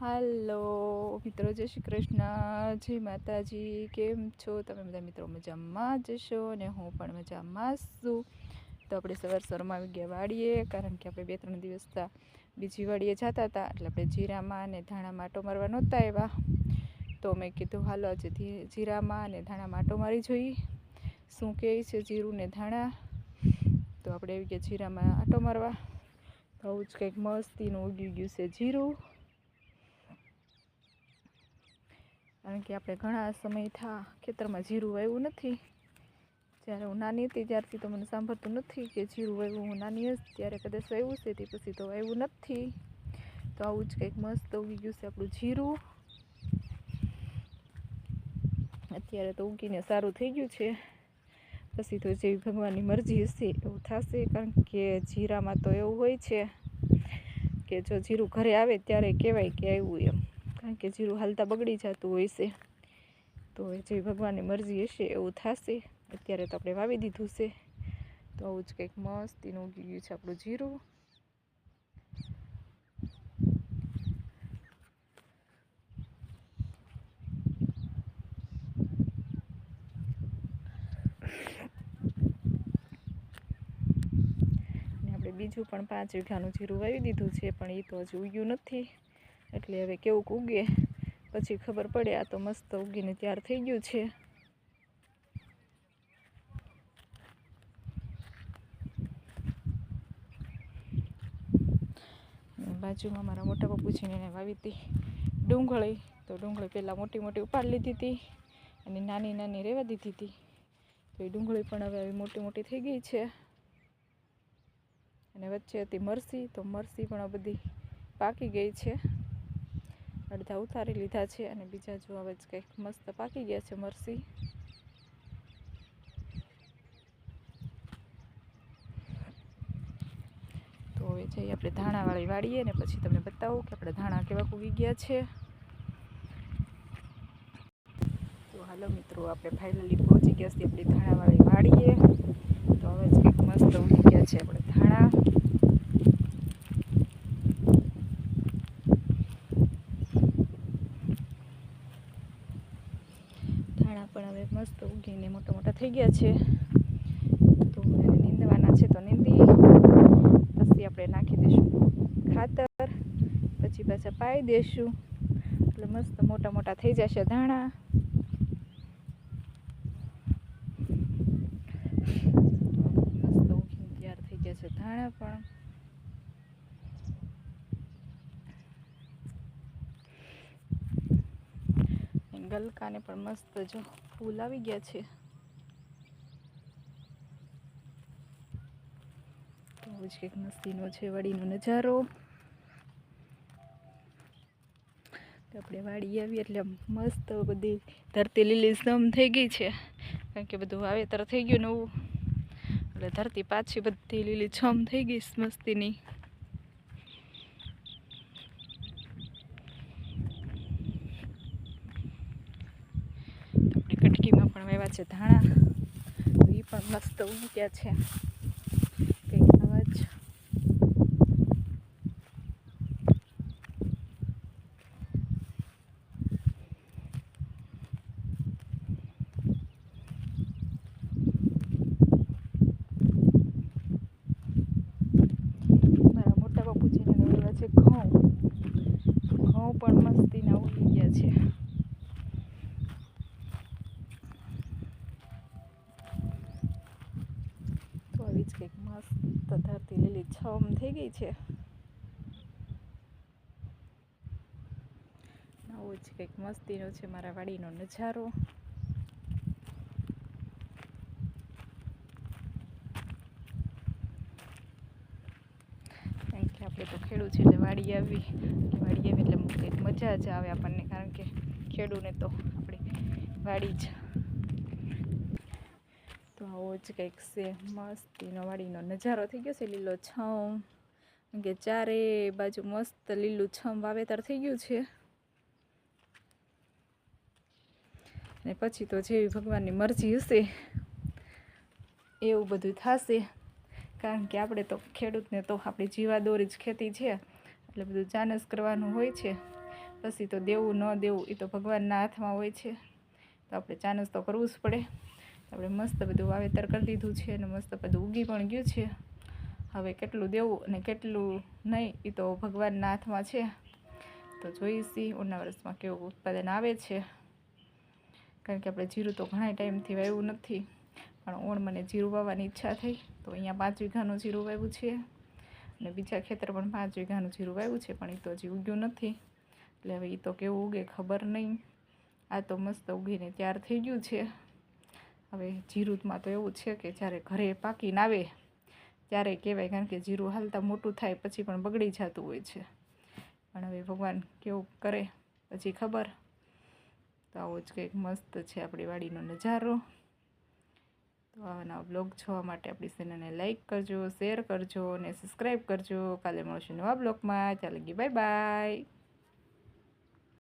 હાલો, મિત્રો, જય શ્રી કૃષ્ણ. જય માતાજી. કેમ છો? તમે બધા મિત્રો મજામાં જશો અને હું પણ મજામાં છું. તો આપણે સવાર સવારમાં આવી ગયા વાડીએ, કારણ કે આપણે બે ત્રણ દિવસ બીજી વાડીએ જતા હતા, એટલે આપણે જીરામાં અને ધાણામાં આટો મારવા નહોતા આવ્યા. તો મેં કીધું, હાલો, આજે જીરામાં અને ધાણામાં આટો મારી જોઈએ શું કહે છે જીરું ને ધાણા? તો આપણે આવી ગયા જીરામાં આટો મારવા. તો જ કંઈક મસ્તીનું ઉગી ગયું છે જીરું. કારણ કે આપણે ઘણા સમય થા, ખેતરમાં જીરું વાવ્યું નથી. જ્યારે હું નાની હતી ત્યારથી તો મને સાંભળતું નથી કે જીરું વાવ્યું, હું નાની હતી ત્યારે કદાચ વાવ્યું છે, તે પછી તો વાવ્યું નથી. તો આવું જ કંઈક મસ્ત ઉગી ગયું છે આપણું જીરું. અત્યારે તો ઉગીને સારું થઈ ગયું છે. પછી તો જેવી ભગવાનની મરજી હશે એવું થશે, કારણ કે જીરામાં તો એવું હોય છે કે જો જીરું ઘરે આવે ત્યારે કહેવાય કે આવ્યું એમ. કારણ કે જીરું હાલતા બગડી જતું હોય છે. તો જે ભગવાનની મરજી હશે એવું થશે. અત્યારે તો આપણે વાવી દીધું છે. તો આવું જ કંઈક મસ્તીનું ઉગી ગયું છે આપણું જીરું. આપણે બીજું પણ પાંચ વીઘાનું જીરું વાવી દીધું છે, પણ એ તો હજુ ઉગ્યું નથી. એટલે હવે કેવુંક ઉગે. પછી ખબર પડે આ તો મસ્ત ઉગીને તૈયાર થઈ ગયું છે. બાજુમાં મારા મોટા પપ્પુજીને એને વાવી હતી ડુંગળી. તો ડુંગળી પહેલાં મોટી મોટી ઉપાડી લીધી હતી અને નાની નાની રહેવા દીધી હતી. તો એ ડુંગળી પણ હવે આવી મોટી મોટી થઈ ગઈ છે. અને વચ્ચે હતી મરસી, તો મરસી પણ આ બધી પાકી ગઈ છે. અડધા ઉતારી લીધા છે અને બીજા જો હવે જ કંઈક મસ્ત પાકી ગયા છે મરસી. તો હવે જઈએ આપણે ધાણાવાળી વાળીએ ને પછી તમને બતાવું કે આપણે ધાણા કેવા ઉગી ગયા છે. તો હાલો મિત્રો, આપણે ફાઇનલી પહોંચી ગયા છીએ આપણી ધાણાવાળી વાળીએ તો હવે જ કંઈક મસ્ત ઉગી ગયા છે આપણે ધાણા ધાણા પણ હવે મસ્ત ઉગીને મોટા મોટા થઈ ગયા છે. તો એને નીંદવાના છે તો નીંદી. પછી આપણે નાખી દઈશું ખાતર. પછી પાછા પાઈ દઈશું. એટલે મસ્ત મોટા મોટા થઈ જશે ધાણા. મસ્ત ઉગીને તૈયાર થઈ ગયા છે ધાણા પણ. ગલકાને પણ મસ્ત જો ફૂલ આવી ગયા છે તો આવું જ કંઈક મસ્તીનો છે, વાડીનો નજારો. આપણે વાડી આવી એટલે મસ્ત બધી ધરતી લીલી સમ થઈ ગઈ છે. કારણ કે બધું વાવેતર થઈ ગયું નવું. એટલે ધરતી પાછી બધી લીલી છમ થઈ ગઈ મસ્તીની. આપણે કટકીમાં પણ વાવ્યા છે ધાણા. એ પણ મસ્ત ઉગ્યા છે કંઈક આવા જ મારા મોટા બાપુજીને વાવ્યા છે ઘઉં ઘઉં પણ મસ્તીના ઉગી ગયા છે તો આવી જ કંઈક મસ્ત ધરતી લીલી છમ થઈ ગઈ છે. આવો જ કંઈક મસ્તીનો છે મારા વાડીનો નજારો. કારણ આપણે તો ખેડૂત છે એટલે વાડી આવી વાડી આવી એટલે કંઈક મજા જ આવે આપણને, કારણ કે ખેડૂને તો આપણી વાડી જ તો આવો જ કંઈક છે મસ્તીનો વાડીનો નજારો થઈ ગયો છે, લીલો છમ. કે ચારે બાજુ મસ્ત લીલું છમ વાવેતર થઈ ગયું છે. ને પછી તો જેવી ભગવાનની મરજી હશે, એવું બધું થશે. કારણ કે આપણે તો ખેડૂતને તો આપણી જીવાદોરી જ ખેતી છે, એટલે બધું જાનસ કરવાનું હોય છે. પછી તો દેવું ન દેવું એ તો ભગવાનના હાથમાં હોય છે. તો આપણે ચાનસ તો કરવું જ પડે. આપણે મસ્ત બધું વાવેતર કરી દીધું છે અને મસ્ત બધું ઉગી પણ ગયું છે. હવે કેટલું દેવું અને કેટલું નહીં એ તો ભગવાનના હાથમાં છે. તો જોઈશી, ઉના વર્ષમાં કેવું ઉત્પાદન આવે છે. કારણ કે આપણે જીરું તો ઘણા ટાઈમથી વાવ્યું નથી, પણ ઓણ મને જીરું વાવવાની ઈચ્છા થઈ, તો અહીંયા પાંચ વીઘાનું જીરું વાવ્યું છે. અને બીજા ખેતર પણ પાંચ વીઘાનું જીરું વાવ્યું છે, પણ એ તો હજી ઉગ્યું નથી. એટલે હવે એ તો કેવું ઉગે ખબર નહીં. આ તો મસ્ત ઉગીને તૈયાર થઈ ગયું છે. હવે જીરુંમાં તો એવું છે કે જ્યારે ઘરે પાકીને આવે, ત્યારે કહેવાય કારણ કે જીરું હાલતા મોટું થાય પછી પણ બગડી જતું હોય છે. પણ હવે ભગવાન કેવું કરે, પછી ખબર? તો આવો જ કંઈક મસ્ત છે આપણી વાડીનો નજારો. તો આવા નવા બ્લોગ જોવા માટે આપણી ચેનલને લાઈક કરજો, શેર કરજો અને સબસ્ક્રાઈબ કરજો. કાલે મળશું નવા બ્લોગમાં. ચાલે ગઈ બાય બાય.